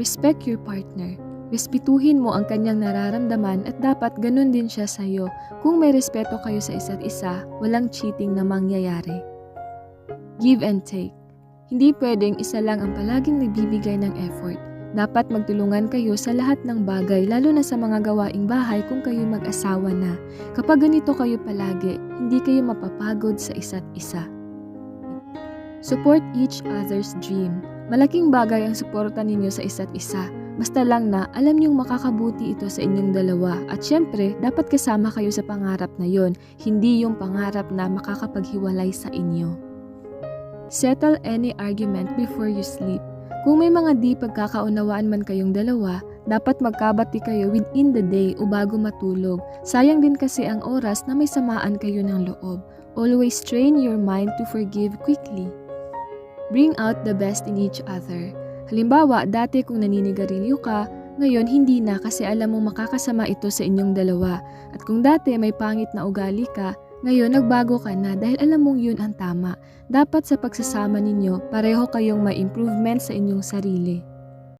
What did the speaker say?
Respect your partner. Respetuhin mo ang kanyang nararamdaman at dapat ganun din siya sa'yo. Kung may respeto kayo sa isa't isa, walang cheating na mangyayari. Give and take. Hindi pwedeng isa lang ang palaging nagbibigay ng effort. Dapat magtulungan kayo sa lahat ng bagay lalo na sa mga gawaing bahay kung kayo mag-asawa na. Kapag ganito kayo palagi, hindi kayo mapapagod sa isa't isa. Support each other's dream. Malaking bagay ang suporta ninyo sa isa't isa. Basta lang na alam niyong makakabuti ito sa inyong dalawa at syempre dapat kasama kayo sa pangarap na yon, hindi yung pangarap na makakapaghiwalay sa inyo. Settle any argument before you sleep. Kung may mga di pagkakaunawaan man kayong dalawa, dapat magkabati kayo within the day o bago matulog. Sayang din kasi ang oras na may samaan kayo ng loob. Always train your mind to forgive quickly. Bring out the best in each other. Halimbawa, dati kung naninigarilyo ka, ngayon hindi na kasi alam mong makakasama ito sa inyong dalawa. At kung dati may pangit na ugali ka, ngayon nagbago ka na dahil alam mong yun ang tama. Dapat sa pagsasama ninyo, pareho kayong may improvement sa inyong sarili.